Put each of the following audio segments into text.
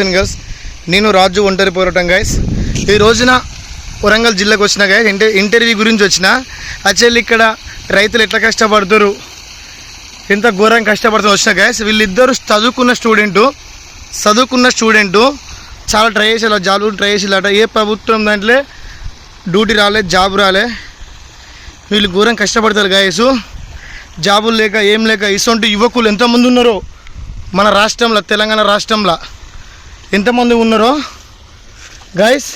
Boys and girls నేను రాజు ఒంటరి పోరాటం గైస్ ఈ రోజున వరంగల్ జిల్లాకు వచ్చిన గైస్ ఇంటర్ ఇంటర్వ్యూ గురించి వచ్చిన. యాక్చువల్లీ ఇక్కడ రైతులు ఎట్లా కష్టపడతారు? ఎంత ఘోరంగా కష్టపడుతూ వచ్చిన గైస్ వీళ్ళిద్దరు చదువుకున్న స్టూడెంటు చదువుకున్న స్టూడెంటు చాలా ట్రై చేసేలా జాబ్ ట్రై చేసేలాట. ఏ ప్రభుత్వం దాంట్లో డ్యూటీ రాలే జాబ్ రాలే. వీళ్ళు ఘోరం కష్టపడతారు గాయసు జాబులు లేక ఏం లేక ఇసొంటి యువకులు ఎంతమంది ఉన్నారో మన రాష్ట్రంలో తెలంగాణ రాష్ట్రంలో. ఎంతమంది ఉన్నారో? గాయస్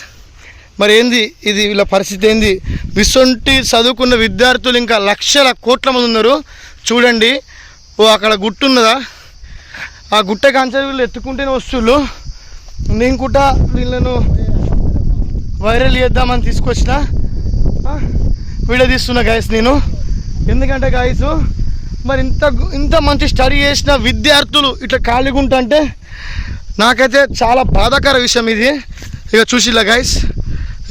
మరి ఏంది ఇది వీళ్ళ పరిస్థితి ఏంది? విసొంటి చదువుకున్న విద్యార్థులు ఇంకా లక్షల కోట్ల మంది ఉన్నారు. చూడండి. ఓ అక్కడ గుట్టు ఉన్నదా ఆ గుట్ట కాంచెలు వీళ్ళు ఎత్తుకుంటేనే వస్తువులు నేను కూడా వీళ్ళను వైరల్ చేద్దామని తీసుకొచ్చిన. వీడియో తీస్తున్నా గాయస్ నేను. ఎందుకంటే గాయస్ మరి ఇంత ఇంత మంచి స్టడీ చేసిన విద్యార్థులు ఇట్లా ఖాళీగా ఉంటుంటే నాకైతే చాలా బాధాకర విషయం ఇది. ఇక చూసిలా గాయస్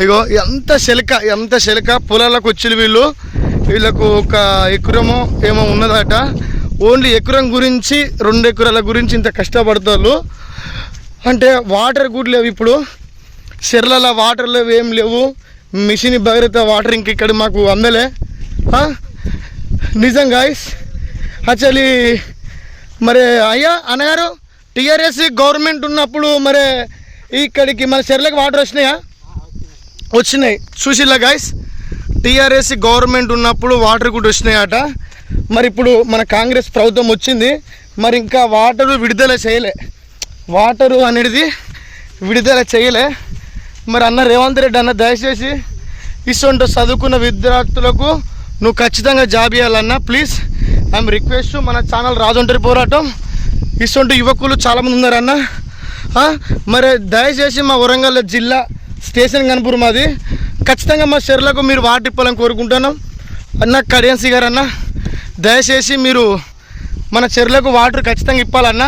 ఇగో ఎంత శలిక ఎంత శలిక పొలాలకు వచ్చి వీళ్ళు. వీళ్ళకు ఒక ఎకరమో ఏమో ఉన్నదట. ఓన్లీ ఎకరం గురించి రెండు ఎకరాల గురించి ఇంత కష్టపడతారు అంటే వాటర్ కూడా లేవు ఇప్పుడు. చెర్లలో వాటర్ లేవు ఏం లేవు. మిషన్ భగీరథ వాటర్ ఇంక ఇక్కడ మాకు అందలే. నిజం గాయస్ యాక్చువల్లీ మరి అయ్యా అన్నగారు? టీఆర్ఎస్ గవర్నమెంట్ ఉన్నప్పుడు మరి ఇక్కడికి మన చెర్లకు వాటర్ వచ్చినాయా? వచ్చినాయి. చూసిలా గాయస్ టీఆర్ఎస్ గవర్నమెంట్ ఉన్నప్పుడు వాటర్ కూడా వచ్చినాయట. మరి ఇప్పుడు మన కాంగ్రెస్ ప్రభుత్వం వచ్చింది. మరి ఇంకా వాటరు విడుదల చేయలే. వాటరు అనేది విడుదల చేయలే. మరి అన్న రేవంత్ రెడ్డి అన్న దయచేసి ఇటువంటి చదువుకున్న విద్యార్థులకు నువ్వు ఖచ్చితంగా జాబ్ ఇవ్వాలన్నా ప్లీజ్ ఐఎమ్ రిక్వెస్ట్ మన ఛానల్ రాజుంటరి పోరాటం. ఇటువంటి యువకులు చాలామంది ఉన్నారన్న మరి దయచేసి మా వరంగల్ జిల్లా స్టేషన్ కనుపూర్ మాది. ఖచ్చితంగా మా చెర్లకు మీరు వాటర్ ఇప్పాలని కోరుకుంటున్నాం. అన్న కడియన్సీ గారు అన్న దయచేసి మీరు మన చెర్లకు వాటర్ ఖచ్చితంగా ఇప్పాలన్నా.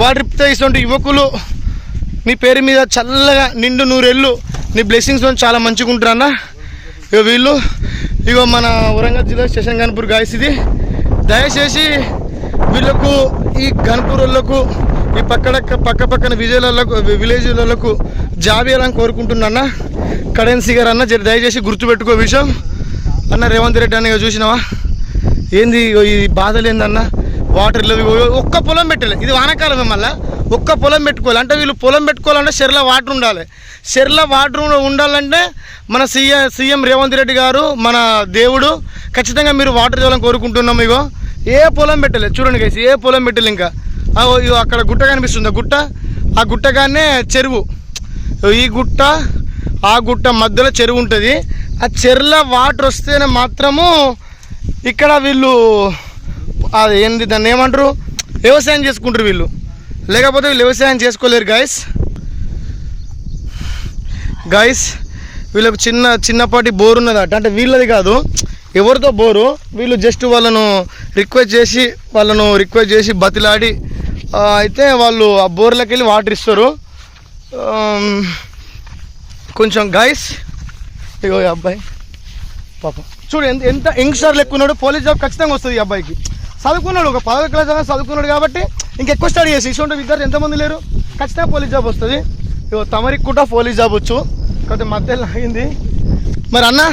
వాటర్ ఇప్పితే ఇటువంటి యువకులు మీ పేరు మీద చల్లగా నిండు నూరెళ్ళు నీ బ్లెస్సింగ్స్ చాలా మంచిగా ఉంటారన్న ఇగో వీళ్ళు ఇగో మన వరంగల్ జిల్లా స్టేషన్ గన్పూర్ గాయస్ ఇది. దయచేసి వీళ్ళకు ఈ గన్పూర్ వాళ్ళకు ఈ పక్కన పక్క పక్కన విజయలకు విలేజ్లకు జాబ్ ఇవ్వాలని కోరుకుంటున్నా కరెన్సీ గారు అన్న దయచేసి గుర్తుపెట్టుకో విషయం. అన్న రేవంత్ రెడ్డి అన్న చూసినావా? ఏంది ఈ బాధలు ఏందన్న? వాటర్లో ఒక్క పొలం పెట్టలే. ఇది వానాకాలం మళ్ళీ ఒక్క పొలం పెట్టుకోవాలి. అంటే వీళ్ళు పొలం పెట్టుకోవాలంటే చెర్ల వాటర్ ఉండాలి. చెర్ల వాటర్ ఉండాలంటే మన సీఎం సీఎం రేవంత్ రెడ్డి గారు మన దేవుడు ఖచ్చితంగా మీరు వాటర్ చేయాలని కోరుకుంటున్నాం ఇగో. ఏ పొలం పెట్టలేదు చూడండి గైస్ ఏ పొలం పెట్టలేదు ఇంకా? అక్కడ గుట్ట కనిపిస్తుంది? ఆ గుట్ట? ఆ గుట్టగానే చెరువు. ఈ గుట్ట ఆ గుట్ట మధ్యలో చెరువు ఉంటుంది. ఆ చెరువులో వాటర్ వస్తేనే మాత్రము ఇక్కడ వీళ్ళు అది ఏంది దాన్ని ఏమంటారు? వ్యవసాయం చేసుకుంటారు వీళ్ళు. లేకపోతే వీళ్ళు వ్యవసాయం చేసుకోలేరు గాయస్ గాయస్ వీళ్ళకు చిన్న చిన్నపాటి బోర్ ఉన్నదట. అంటే వీళ్ళది కాదు. ఎవరితో బోరు? వీళ్ళు జస్ట్ వాళ్ళను రిక్వెస్ట్ చేసి వాళ్ళను రిక్వెస్ట్ చేసి బతిలాడి అయితే వాళ్ళు ఆ బోర్లోకి వెళ్ళి వాటర్ ఇస్తారు కొంచెం గాయస్ ఇగో అబ్బాయి పాపం. చూడు ఎంత ఎంత యంగ్స్టర్ లెక్కున్నాడు పోలీస్ జాబ్ ఖచ్చితంగా వస్తుంది ఈ అబ్బాయికి. చదువుకున్నాడు ఒక పదవి క్లాస్ చదువుకున్నాడు కాబట్టి ఇంకెక్కువ స్టడీ చేసి ఇటువంటి విద్యార్థి ఎంతమంది లేరు? ఖచ్చితంగా పోలీస్ జాబ్ వస్తుంది. ఇగో తమరికి కూడా పోలీస్ జాబ్ వచ్చు. కాకపోతే మధ్యలో అయింది మరి అన్నా?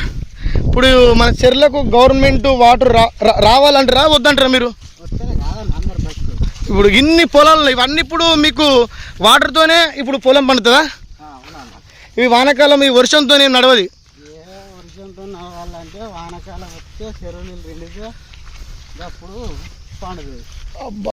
ఇప్పుడు మన చెర్లకు గవర్నమెంట్ వాటర్ రావాలంటారా? వద్దంటారా మీరు? ఇప్పుడు ఇన్ని పొలాలు ఇవన్నీ ఇప్పుడు మీకు వాటర్తోనే ఇప్పుడు పొలం పండుతుందా? ఇవి వానాకాలం ఈ వర్షంతోనే నడవది. వర్షంతో నవ్వాలంటే వానకాలం వస్తే చెరువు నీళ్ళు అప్పుడు